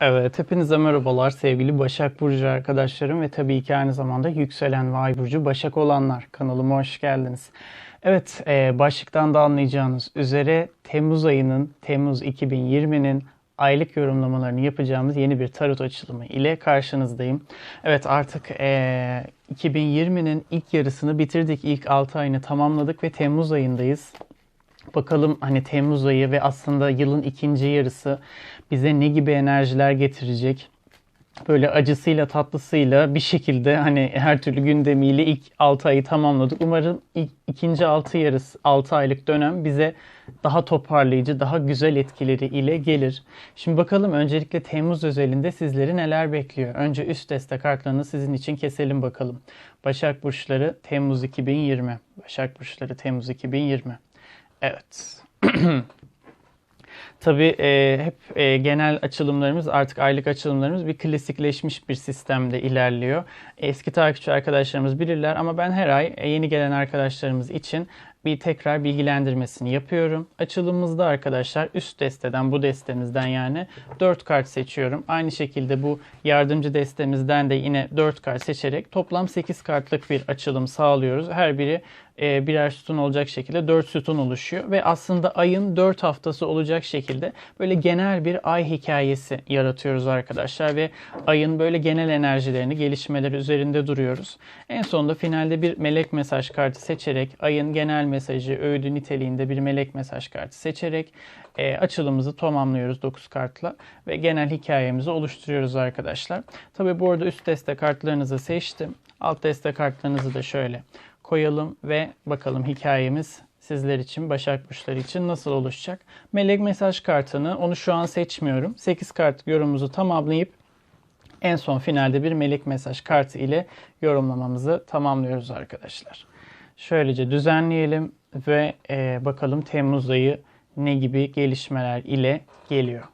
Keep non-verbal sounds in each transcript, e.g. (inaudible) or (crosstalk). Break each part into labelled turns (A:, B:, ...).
A: Evet, hepinize merhabalar sevgili Başak Burcu arkadaşlarım ve tabii ki aynı zamanda yükselen ve ay burcu Başak olanlar. Kanalıma hoş geldiniz. Evet, e, başlıktan da anlayacağınız üzere Temmuz ayının, Temmuz 2020'nin aylık yorumlamalarını yapacağımız yeni bir tarot açılımı ile karşınızdayım. Evet artık e, 2020'nin ilk yarısını bitirdik, ilk 6 ayını tamamladık ve Temmuz ayındayız. Bakalım hani Temmuz ayı ve aslında yılın ikinci yarısı bize ne gibi enerjiler getirecek? Böyle acısıyla tatlısıyla bir şekilde hani her türlü gündemiyle ilk 6 ayı tamamladık. Umarım ilk, ikinci 6 yarısı 6 aylık dönem bize daha toparlayıcı, daha güzel etkileri ile gelir. Şimdi bakalım öncelikle Temmuz özelinde sizleri neler bekliyor? Önce üst deste kartlarını sizin için keselim bakalım. Başak Burçları Temmuz 2020. Başak Burçları Temmuz 2020. Evet. (clears throat) Tabii e, hep e, genel açılımlarımız artık aylık açılımlarımız bir klasikleşmiş bir sistemde ilerliyor. Eski takipçi arkadaşlarımız bilirler ama ben her ay e, yeni gelen arkadaşlarımız için bir tekrar bilgilendirmesini yapıyorum. Açılımımızda arkadaşlar üst desteden bu destemizden yani 4 kart seçiyorum. Aynı şekilde bu yardımcı destemizden de yine 4 kart seçerek toplam 8 kartlık bir açılım sağlıyoruz. Her biri e, birer sütun olacak şekilde 4 sütun oluşuyor ve aslında ayın 4 haftası olacak şekilde böyle genel bir ay hikayesi yaratıyoruz arkadaşlar ve ayın böyle genel enerjilerini, gelişmeleri üzerinde duruyoruz. En sonunda finalde bir melek mesaj kartı seçerek ayın genel mesajı, öğüdü niteliğinde bir melek mesaj kartı seçerek e, açılımımızı tamamlıyoruz 9 kartla ve genel hikayemizi oluşturuyoruz arkadaşlar. Tabi bu arada üst deste kartlarınızı seçtim. Alt deste kartlarınızı da şöyle koyalım ve bakalım hikayemiz sizler için, Başak Burçları için nasıl oluşacak? Melek mesaj kartını, onu şu an seçmiyorum. 8 kart yorumumuzu tamamlayıp en son finalde bir melek mesaj kartı ile yorumlamamızı tamamlıyoruz arkadaşlar. Şöylece düzenleyelim ve e, bakalım Temmuz ayı ne gibi gelişmeler ile geliyor.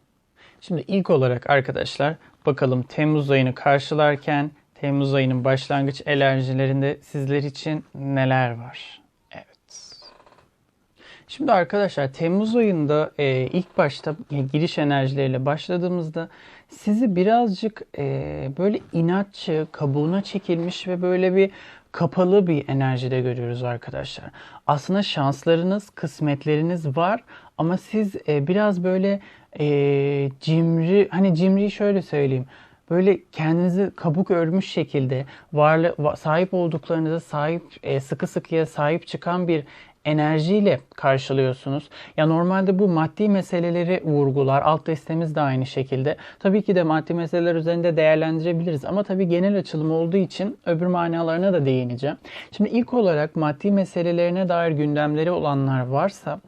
A: Şimdi ilk olarak arkadaşlar bakalım Temmuz ayını karşılarken Temmuz ayının başlangıç enerjilerinde sizler için neler var? Evet. Şimdi arkadaşlar Temmuz ayında e, ilk başta e, giriş enerjileriyle başladığımızda sizi birazcık e, böyle inatçı, kabuğuna çekilmiş ve böyle bir kapalı bir enerjide görüyoruz arkadaşlar. Aslında şanslarınız, kısmetleriniz var ama siz e, biraz böyle e, cimri, hani cimriyi şöyle söyleyeyim böyle kendinizi kabuk örmüş şekilde varlı sahip olduklarınıza sahip e, sıkı sıkıya sahip çıkan bir enerjiyle karşılıyorsunuz. Ya normalde bu maddi meseleleri vurgular. Alt destemiz de aynı şekilde. Tabii ki de maddi meseleler üzerinde değerlendirebiliriz ama tabii genel açılım olduğu için öbür manalarına da değineceğim. Şimdi ilk olarak maddi meselelerine dair gündemleri olanlar varsa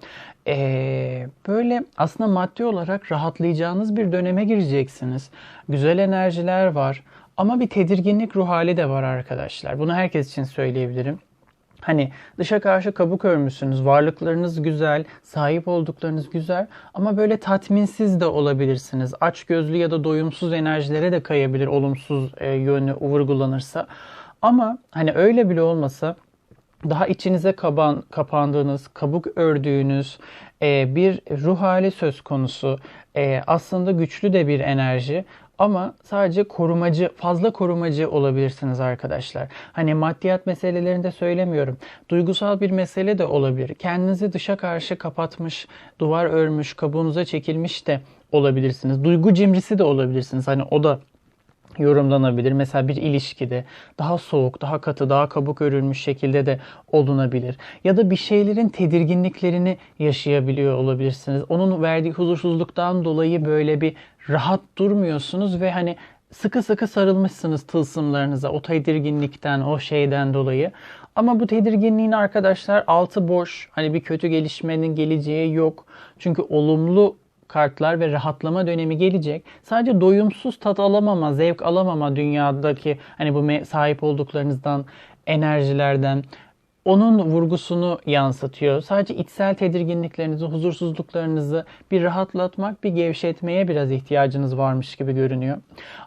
A: ee, böyle aslında maddi olarak rahatlayacağınız bir döneme gireceksiniz. Güzel enerjiler var ama bir tedirginlik ruh hali de var arkadaşlar. Bunu herkes için söyleyebilirim. Hani dışa karşı kabuk örmüşsünüz, varlıklarınız güzel, sahip olduklarınız güzel ama böyle tatminsiz de olabilirsiniz. Aç gözlü ya da doyumsuz enerjilere de kayabilir olumsuz e, yönü vurgulanırsa. Ama hani öyle bile olmasa daha içinize kaban, kapandığınız, kabuk ördüğünüz e, bir ruh hali söz konusu. E, aslında güçlü de bir enerji ama sadece korumacı, fazla korumacı olabilirsiniz arkadaşlar. Hani maddiyat meselelerinde söylemiyorum. Duygusal bir mesele de olabilir. Kendinizi dışa karşı kapatmış, duvar örmüş, kabuğunuza çekilmiş de olabilirsiniz. Duygu cimrisi de olabilirsiniz. Hani o da yorumlanabilir. Mesela bir ilişkide daha soğuk, daha katı, daha kabuk örülmüş şekilde de olunabilir. Ya da bir şeylerin tedirginliklerini yaşayabiliyor olabilirsiniz. Onun verdiği huzursuzluktan dolayı böyle bir rahat durmuyorsunuz ve hani sıkı sıkı sarılmışsınız tılsımlarınıza o tedirginlikten, o şeyden dolayı. Ama bu tedirginliğin arkadaşlar altı boş. Hani bir kötü gelişmenin geleceği yok. Çünkü olumlu kartlar ve rahatlama dönemi gelecek. Sadece doyumsuz tat alamama, zevk alamama dünyadaki hani bu sahip olduklarınızdan, enerjilerden onun vurgusunu yansıtıyor. Sadece içsel tedirginliklerinizi, huzursuzluklarınızı bir rahatlatmak, bir gevşetmeye biraz ihtiyacınız varmış gibi görünüyor.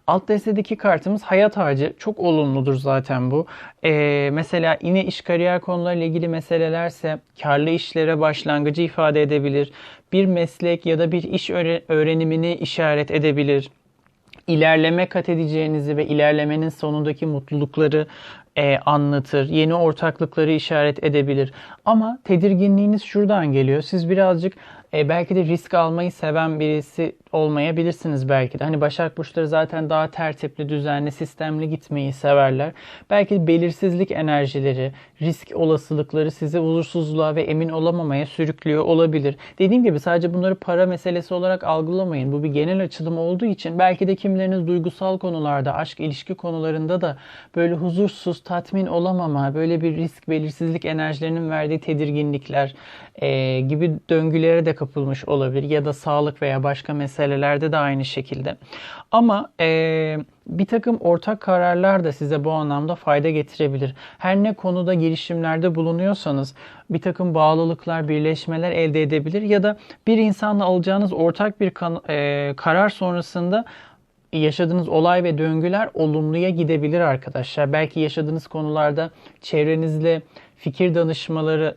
A: Alt destedeki kartımız hayat ağacı. Çok olumludur zaten bu. Ee, mesela yine iş kariyer konularıyla ilgili meselelerse karlı işlere başlangıcı ifade edebilir. Bir meslek ya da bir iş öğrenimini işaret edebilir ilerleme kat edeceğinizi ve ilerlemenin sonundaki mutlulukları e, anlatır. Yeni ortaklıkları işaret edebilir. Ama tedirginliğiniz şuradan geliyor. Siz birazcık e, belki de risk almayı seven birisi olmayabilirsiniz belki de. Hani Başak Burçları zaten daha tertipli, düzenli, sistemli gitmeyi severler. Belki belirsizlik enerjileri, risk olasılıkları sizi huzursuzluğa ve emin olamamaya sürüklüyor olabilir. Dediğim gibi sadece bunları para meselesi olarak algılamayın. Bu bir genel açılım olduğu için belki de kimileriniz duygusal konularda, aşk ilişki konularında da böyle huzursuz, tatmin olamama, böyle bir risk, belirsizlik enerjilerinin verdiği tedirginlikler e, gibi döngülere de kapılmış olabilir. Ya da sağlık veya başka meselelerde de aynı şekilde. Ama e, bir takım ortak kararlar da size bu anlamda fayda getirebilir. Her ne konuda girişimlerde bulunuyorsanız bir takım bağlılıklar, birleşmeler elde edebilir ya da bir insanla alacağınız ortak bir e, karar sonrasında yaşadığınız olay ve döngüler olumluya gidebilir arkadaşlar. Belki yaşadığınız konularda çevrenizle fikir danışmaları,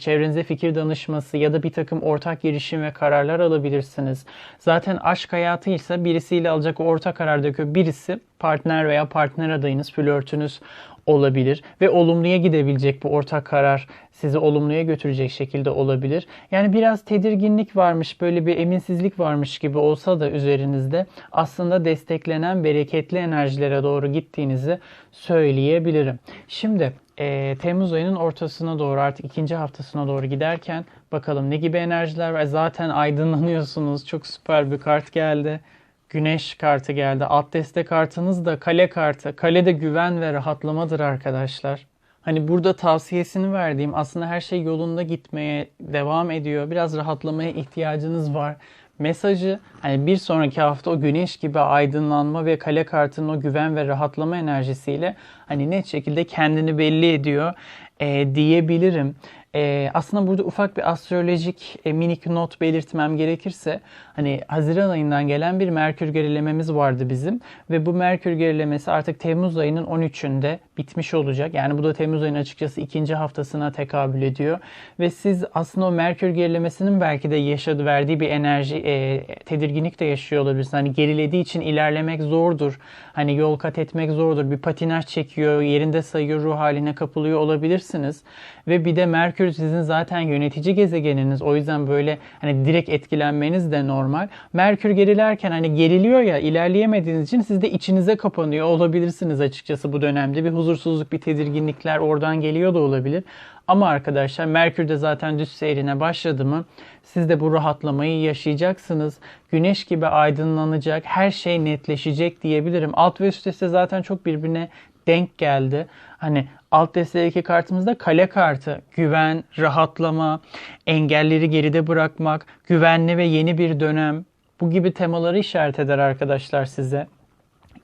A: çevrenizde fikir danışması ya da bir takım ortak girişim ve kararlar alabilirsiniz. Zaten aşk hayatı ise birisiyle alacak ortak karardaki birisi partner veya partner adayınız, flörtünüz olabilir ve olumluya gidebilecek bu ortak karar sizi olumluya götürecek şekilde olabilir. Yani biraz tedirginlik varmış, böyle bir eminsizlik varmış gibi olsa da üzerinizde aslında desteklenen bereketli enerjilere doğru gittiğinizi söyleyebilirim. Şimdi e, Temmuz ayının ortasına doğru artık ikinci haftasına doğru giderken bakalım ne gibi enerjiler var. Zaten aydınlanıyorsunuz. Çok süper bir kart geldi. Güneş kartı geldi. Alt deste kartınız da kale kartı. Kale de güven ve rahatlamadır arkadaşlar. Hani burada tavsiyesini verdiğim aslında her şey yolunda gitmeye devam ediyor. Biraz rahatlamaya ihtiyacınız var mesajı hani bir sonraki hafta o güneş gibi aydınlanma ve kale kartının o güven ve rahatlama enerjisiyle hani net şekilde kendini belli ediyor e, diyebilirim. E, aslında burada ufak bir astrolojik e, minik not belirtmem gerekirse hani Haziran ayından gelen bir Merkür gerilememiz vardı bizim ve bu Merkür gerilemesi artık Temmuz ayının 13'ünde bitmiş olacak. Yani bu da Temmuz ayının açıkçası ikinci haftasına tekabül ediyor ve siz aslında o Merkür gerilemesinin belki de yaşadığı verdiği bir enerji e, tedirginlik de yaşıyor olabilirsiniz. Hani gerilediği için ilerlemek zordur. Hani yol kat etmek zordur. Bir patinaj çekiyor, yerinde sayıyor, ruh haline kapılıyor olabilirsiniz. Ve bir de Merkür sizin zaten yönetici gezegeniniz. O yüzden böyle hani direkt etkilenmeniz de normal. Merkür gerilerken hani geriliyor ya ilerleyemediğiniz için siz de içinize kapanıyor olabilirsiniz açıkçası bu dönemde. Bir huzursuzluk, bir tedirginlikler oradan geliyor da olabilir. Ama arkadaşlar Merkür de zaten düz seyrine başladı mı siz de bu rahatlamayı yaşayacaksınız. Güneş gibi aydınlanacak, her şey netleşecek diyebilirim. Alt ve üst deste zaten çok birbirine denk geldi. Hani alt destedeki kartımızda kale kartı, güven, rahatlama, engelleri geride bırakmak, güvenli ve yeni bir dönem. Bu gibi temaları işaret eder arkadaşlar size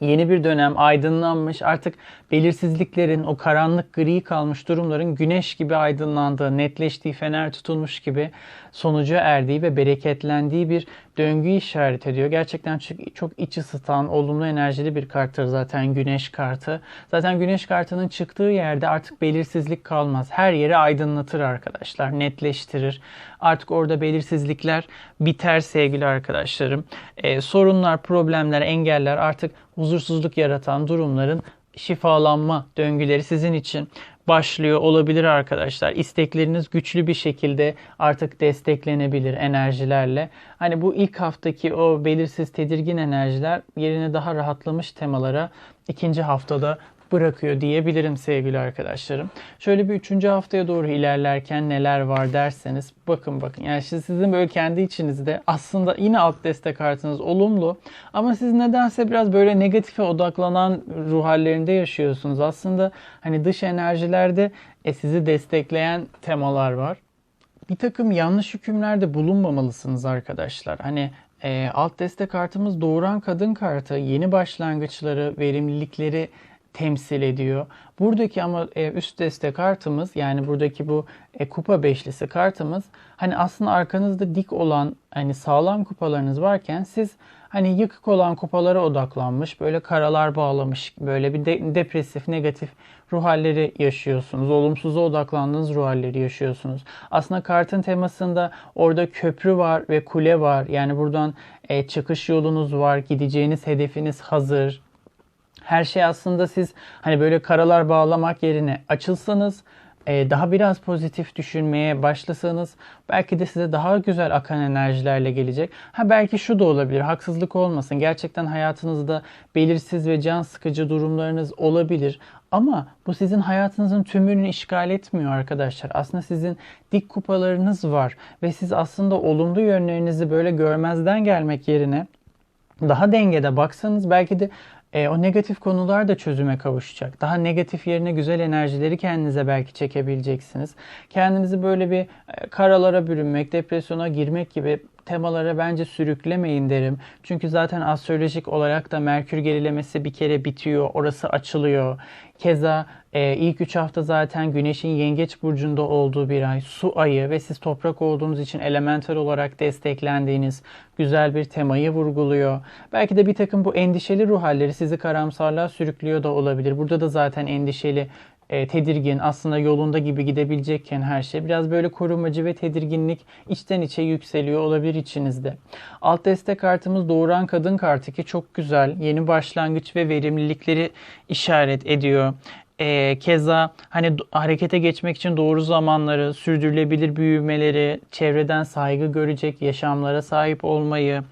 A: yeni bir dönem aydınlanmış artık belirsizliklerin o karanlık gri kalmış durumların güneş gibi aydınlandığı, netleştiği, fener tutulmuş gibi sonuca erdiği ve bereketlendiği bir döngü işaret ediyor. Gerçekten çok, iç ısıtan, olumlu enerjili bir karttır zaten güneş kartı. Zaten güneş kartının çıktığı yerde artık belirsizlik kalmaz. Her yeri aydınlatır arkadaşlar, netleştirir. Artık orada belirsizlikler biter sevgili arkadaşlarım. Ee, sorunlar, problemler, engeller artık huzursuzluk yaratan durumların şifalanma döngüleri sizin için başlıyor olabilir arkadaşlar. İstekleriniz güçlü bir şekilde artık desteklenebilir enerjilerle. Hani bu ilk haftaki o belirsiz tedirgin enerjiler yerine daha rahatlamış temalara ikinci haftada bırakıyor diyebilirim sevgili arkadaşlarım. Şöyle bir üçüncü haftaya doğru ilerlerken neler var derseniz bakın bakın. Yani sizin böyle kendi içinizde aslında yine alt destek kartınız olumlu ama siz nedense biraz böyle negatife odaklanan ruh hallerinde yaşıyorsunuz. Aslında hani dış enerjilerde e, sizi destekleyen temalar var. Bir takım yanlış hükümlerde bulunmamalısınız arkadaşlar. Hani e, alt destek kartımız doğuran kadın kartı, yeni başlangıçları, verimlilikleri temsil ediyor. Buradaki ama e, üst deste kartımız yani buradaki bu e, kupa beşlisi kartımız hani aslında arkanızda dik olan hani sağlam kupalarınız varken siz hani yıkık olan kupalara odaklanmış, böyle karalar bağlamış, böyle bir de, depresif, negatif ruh halleri yaşıyorsunuz. Olumsuza odaklandığınız ruh halleri yaşıyorsunuz. Aslında kartın temasında orada köprü var ve kule var. Yani buradan e, çıkış yolunuz var, gideceğiniz hedefiniz hazır. Her şey aslında siz hani böyle karalar bağlamak yerine açılsanız e, daha biraz pozitif düşünmeye başlasanız belki de size daha güzel akan enerjilerle gelecek. Ha belki şu da olabilir. Haksızlık olmasın. Gerçekten hayatınızda belirsiz ve can sıkıcı durumlarınız olabilir. Ama bu sizin hayatınızın tümünü işgal etmiyor arkadaşlar. Aslında sizin dik kupalarınız var ve siz aslında olumlu yönlerinizi böyle görmezden gelmek yerine daha dengede baksanız belki de e, o negatif konular da çözüme kavuşacak. Daha negatif yerine güzel enerjileri kendinize belki çekebileceksiniz. Kendinizi böyle bir e, karalara bürünmek, depresyona girmek gibi temalara bence sürüklemeyin derim. Çünkü zaten astrolojik olarak da Merkür gerilemesi bir kere bitiyor. Orası açılıyor. Keza e, ilk 3 hafta zaten Güneş'in Yengeç burcunda olduğu bir ay, su ayı ve siz toprak olduğunuz için elemental olarak desteklendiğiniz güzel bir temayı vurguluyor. Belki de bir takım bu endişeli ruh halleri sizi karamsarlığa sürüklüyor da olabilir. Burada da zaten endişeli e, tedirgin, aslında yolunda gibi gidebilecekken her şey biraz böyle korumacı ve tedirginlik içten içe yükseliyor olabilir içinizde. Alt destek kartımız doğuran kadın kartı ki çok güzel. Yeni başlangıç ve verimlilikleri işaret ediyor. E, keza hani harekete geçmek için doğru zamanları, sürdürülebilir büyümeleri, çevreden saygı görecek yaşamlara sahip olmayı,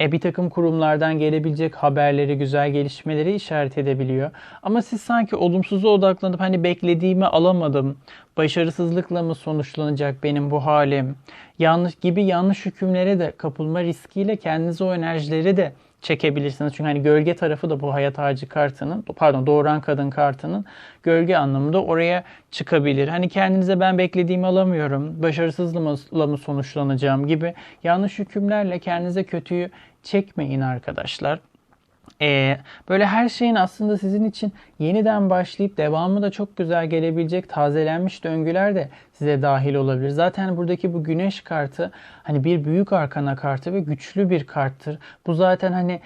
A: e, bir takım kurumlardan gelebilecek haberleri, güzel gelişmeleri işaret edebiliyor. Ama siz sanki olumsuza odaklanıp hani beklediğimi alamadım, başarısızlıkla mı sonuçlanacak benim bu halim, yanlış gibi yanlış hükümlere de kapılma riskiyle kendinize o enerjileri de çekebilirsiniz. Çünkü hani gölge tarafı da bu hayat ağacı kartının, pardon doğuran kadın kartının gölge anlamında oraya çıkabilir. Hani kendinize ben beklediğimi alamıyorum, başarısızlıkla mı sonuçlanacağım gibi yanlış hükümlerle kendinize kötüyü çekmeyin arkadaşlar. Ee, böyle her şeyin aslında sizin için yeniden başlayıp devamı da çok güzel gelebilecek tazelenmiş döngüler de size dahil olabilir. Zaten buradaki bu güneş kartı hani bir büyük arkana kartı ve güçlü bir karttır. Bu zaten hani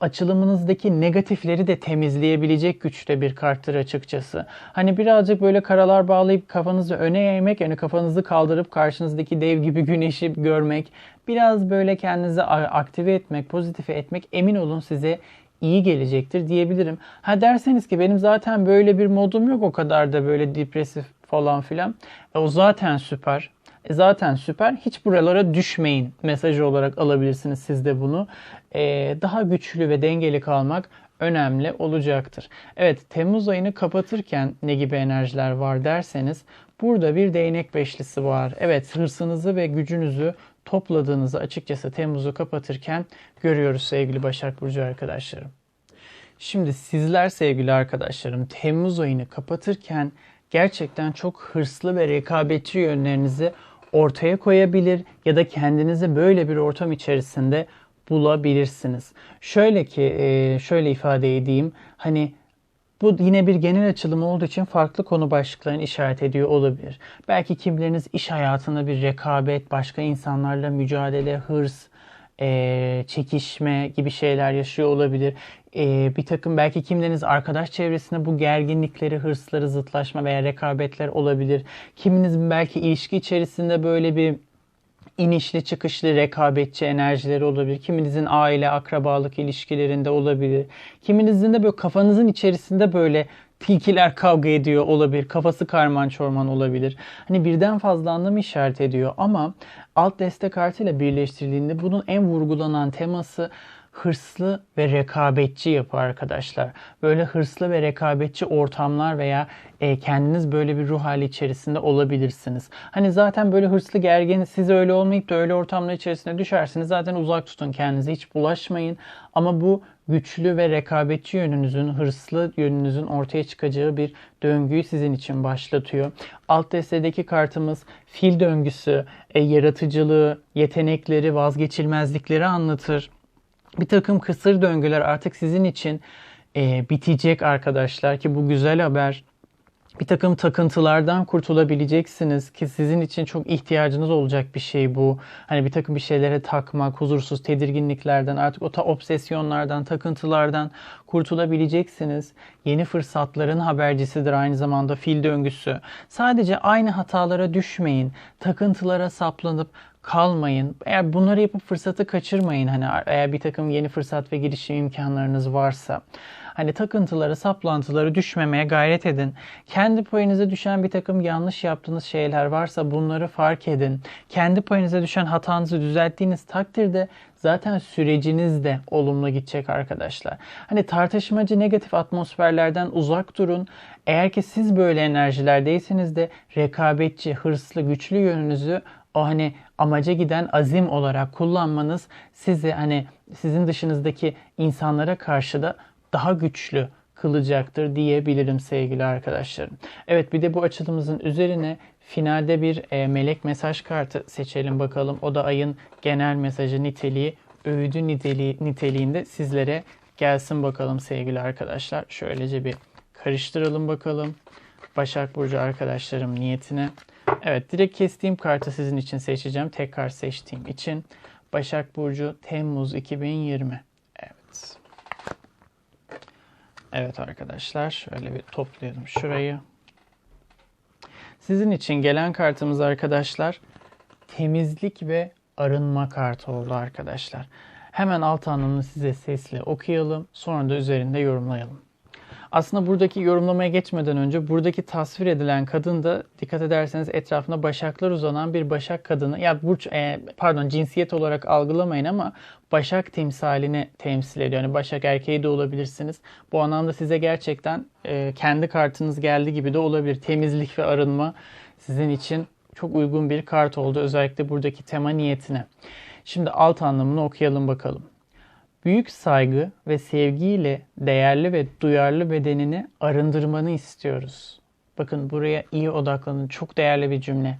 A: açılımınızdaki negatifleri de temizleyebilecek güçte bir karttır açıkçası. Hani birazcık böyle karalar bağlayıp kafanızı öne eğmek yani kafanızı kaldırıp karşınızdaki dev gibi güneşi görmek, biraz böyle kendinizi aktive etmek, pozitife etmek emin olun size iyi gelecektir diyebilirim. Ha derseniz ki benim zaten böyle bir modum yok o kadar da böyle depresif falan filan. E, o zaten süper. E, zaten süper. Hiç buralara düşmeyin mesajı olarak alabilirsiniz siz de bunu. E, daha güçlü ve dengeli kalmak önemli olacaktır. Evet Temmuz ayını kapatırken ne gibi enerjiler var derseniz burada bir değnek beşlisi var. Evet hırsınızı ve gücünüzü topladığınızı açıkçası Temmuz'u kapatırken görüyoruz sevgili Başak Burcu arkadaşlarım. Şimdi sizler sevgili arkadaşlarım Temmuz ayını kapatırken gerçekten çok hırslı ve rekabetçi yönlerinizi ortaya koyabilir ya da kendinizi böyle bir ortam içerisinde bulabilirsiniz. Şöyle ki e, şöyle ifade edeyim hani bu yine bir genel açılım olduğu için farklı konu başlıklarını işaret ediyor olabilir. Belki kimleriniz iş hayatında bir rekabet, başka insanlarla mücadele, hırs, e, çekişme gibi şeyler yaşıyor olabilir. E, bir takım belki kimleriniz arkadaş çevresinde bu gerginlikleri, hırsları, zıtlaşma veya rekabetler olabilir. Kiminiz belki ilişki içerisinde böyle bir inişli çıkışlı rekabetçi enerjileri olabilir. Kiminizin aile, akrabalık ilişkilerinde olabilir. Kiminizin de böyle kafanızın içerisinde böyle tilkiler kavga ediyor olabilir. Kafası karman çorman olabilir. Hani birden fazla anlamı işaret ediyor ama alt destek kartıyla birleştirildiğinde bunun en vurgulanan teması hırslı ve rekabetçi yapı arkadaşlar. Böyle hırslı ve rekabetçi ortamlar veya e, kendiniz böyle bir ruh hali içerisinde olabilirsiniz. Hani zaten böyle hırslı gergin siz öyle olmayıp da öyle ortamlar içerisinde düşersiniz. Zaten uzak tutun kendinizi hiç bulaşmayın. Ama bu güçlü ve rekabetçi yönünüzün, hırslı yönünüzün ortaya çıkacağı bir döngüyü sizin için başlatıyor. Alt destedeki kartımız fil döngüsü, e, yaratıcılığı, yetenekleri, vazgeçilmezlikleri anlatır bir takım kısır döngüler artık sizin için e, bitecek arkadaşlar ki bu güzel haber. Bir takım takıntılardan kurtulabileceksiniz ki sizin için çok ihtiyacınız olacak bir şey bu. Hani bir takım bir şeylere takmak, huzursuz tedirginliklerden, artık o ta obsesyonlardan, takıntılardan kurtulabileceksiniz. Yeni fırsatların habercisidir aynı zamanda fil döngüsü. Sadece aynı hatalara düşmeyin. Takıntılara saplanıp kalmayın. Eğer bunları yapıp fırsatı kaçırmayın. Hani eğer bir takım yeni fırsat ve girişim imkanlarınız varsa. Hani takıntıları, saplantıları düşmemeye gayret edin. Kendi payınıza düşen bir takım yanlış yaptığınız şeyler varsa bunları fark edin. Kendi payınıza düşen hatanızı düzelttiğiniz takdirde zaten süreciniz de olumlu gidecek arkadaşlar. Hani tartışmacı negatif atmosferlerden uzak durun. Eğer ki siz böyle enerjilerdeyseniz de rekabetçi, hırslı, güçlü yönünüzü o hani amaca giden azim olarak kullanmanız sizi hani sizin dışınızdaki insanlara karşı da daha güçlü kılacaktır diyebilirim sevgili arkadaşlarım. Evet bir de bu açılımımızın üzerine finalde bir e, melek mesaj kartı seçelim bakalım. O da ayın genel mesajı niteliği, öğüdü niteliği, niteliğinde sizlere gelsin bakalım sevgili arkadaşlar. Şöylece bir karıştıralım bakalım. Başak Burcu arkadaşlarım niyetine. Evet direkt kestiğim kartı sizin için seçeceğim. Tekrar seçtiğim için. Başak Burcu Temmuz 2020. Evet. Evet arkadaşlar şöyle bir toplayalım şurayı. Sizin için gelen kartımız arkadaşlar temizlik ve arınma kartı oldu arkadaşlar. Hemen alt anlamını size sesli okuyalım. Sonra da üzerinde yorumlayalım. Aslında buradaki yorumlamaya geçmeden önce buradaki tasvir edilen kadın da dikkat ederseniz etrafında başaklar uzanan bir başak kadını ya burç e, pardon cinsiyet olarak algılamayın ama başak timsalini temsil ediyor. Yani başak erkeği de olabilirsiniz. Bu anlamda size gerçekten e, kendi kartınız geldi gibi de olabilir. Temizlik ve arınma sizin için çok uygun bir kart oldu. Özellikle buradaki tema niyetine. Şimdi alt anlamını okuyalım bakalım. Büyük saygı ve sevgiyle değerli ve duyarlı bedenini arındırmanı istiyoruz. Bakın buraya iyi odaklanın. Çok değerli bir cümle.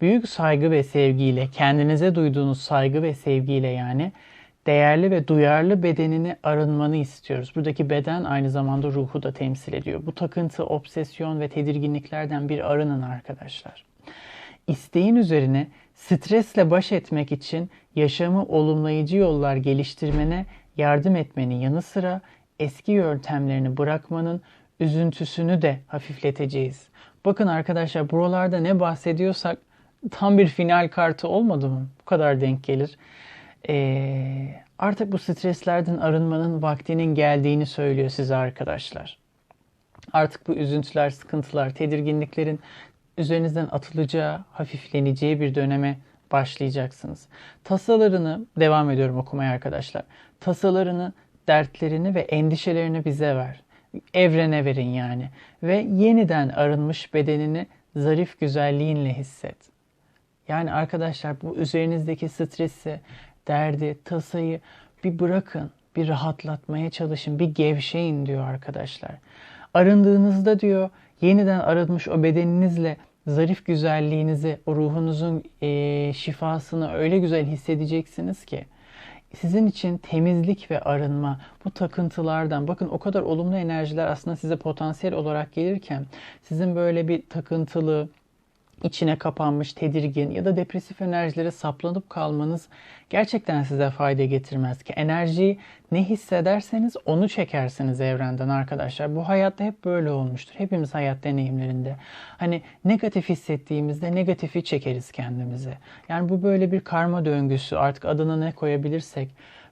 A: Büyük saygı ve sevgiyle, kendinize duyduğunuz saygı ve sevgiyle yani değerli ve duyarlı bedenini arınmanı istiyoruz. Buradaki beden aynı zamanda ruhu da temsil ediyor. Bu takıntı, obsesyon ve tedirginliklerden bir arının arkadaşlar. İsteğin üzerine stresle baş etmek için yaşamı olumlayıcı yollar geliştirmene yardım etmenin yanı sıra eski yöntemlerini bırakmanın üzüntüsünü de hafifleteceğiz. Bakın arkadaşlar buralarda ne bahsediyorsak tam bir final kartı olmadı mı? Bu kadar denk gelir. Ee, artık bu streslerden arınmanın vaktinin geldiğini söylüyor size arkadaşlar. Artık bu üzüntüler, sıkıntılar, tedirginliklerin üzerinizden atılacağı, hafifleneceği bir döneme başlayacaksınız. Tasalarını devam ediyorum okumaya arkadaşlar. Tasalarını, dertlerini ve endişelerini bize ver. Evrene verin yani. Ve yeniden arınmış bedenini zarif güzelliğinle hisset. Yani arkadaşlar bu üzerinizdeki stresi, derdi, tasayı bir bırakın. Bir rahatlatmaya çalışın. Bir gevşeyin diyor arkadaşlar. Arındığınızda diyor yeniden arınmış o bedeninizle zarif güzelliğinizi, o ruhunuzun e, şifasını öyle güzel hissedeceksiniz ki sizin için temizlik ve arınma bu takıntılardan bakın o kadar olumlu enerjiler aslında size potansiyel olarak gelirken sizin böyle bir takıntılı içine kapanmış, tedirgin ya da depresif enerjilere saplanıp kalmanız gerçekten size fayda getirmez ki. Enerjiyi ne hissederseniz onu çekersiniz evrenden arkadaşlar. Bu hayatta hep böyle olmuştur. Hepimiz hayat deneyimlerinde. Hani negatif hissettiğimizde negatifi çekeriz kendimize. Yani bu böyle bir karma döngüsü. Artık adına ne koyabilirsek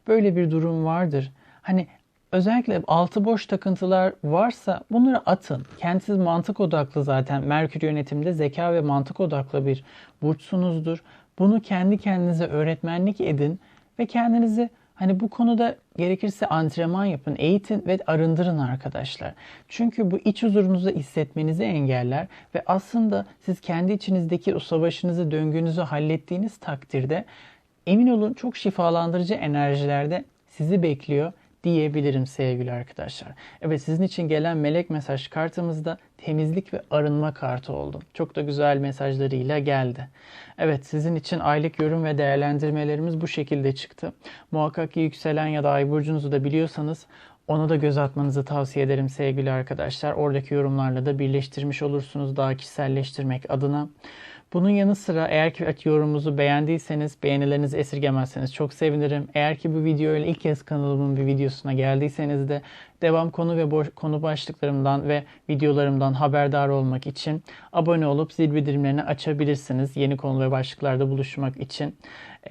A: böyle bir durum vardır. Hani özellikle altı boş takıntılar varsa bunları atın. Kendisiz mantık odaklı zaten Merkür yönetimde zeka ve mantık odaklı bir burçsunuzdur. Bunu kendi kendinize öğretmenlik edin ve kendinizi hani bu konuda gerekirse antrenman yapın, eğitin ve arındırın arkadaşlar. Çünkü bu iç huzurunuzu hissetmenizi engeller ve aslında siz kendi içinizdeki o savaşınızı, döngünüzü hallettiğiniz takdirde emin olun çok şifalandırıcı enerjilerde sizi bekliyor diyebilirim sevgili arkadaşlar. Evet sizin için gelen melek mesaj kartımızda temizlik ve arınma kartı oldu. Çok da güzel mesajlarıyla geldi. Evet sizin için aylık yorum ve değerlendirmelerimiz bu şekilde çıktı. Muhakkak ki yükselen ya da ay burcunuzu da biliyorsanız ona da göz atmanızı tavsiye ederim sevgili arkadaşlar. Oradaki yorumlarla da birleştirmiş olursunuz daha kişiselleştirmek adına. Bunun yanı sıra eğer ki yorumumuzu beğendiyseniz beğenilerinizi esirgemezseniz çok sevinirim. Eğer ki bu videoyla ilk kez kanalımın bir videosuna geldiyseniz de devam konu ve boş, konu başlıklarımdan ve videolarımdan haberdar olmak için abone olup zil bildirimlerini açabilirsiniz. Yeni konu ve başlıklarda buluşmak için.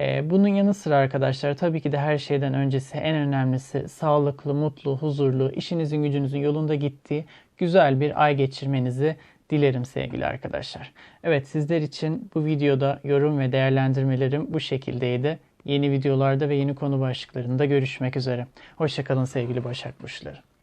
A: Ee, bunun yanı sıra arkadaşlar tabii ki de her şeyden öncesi en önemlisi sağlıklı, mutlu, huzurlu, işinizin gücünüzün yolunda gittiği güzel bir ay geçirmenizi dilerim sevgili arkadaşlar. Evet sizler için bu videoda yorum ve değerlendirmelerim bu şekildeydi. Yeni videolarda ve yeni konu başlıklarında görüşmek üzere. Hoşçakalın sevgili Başak Burçları.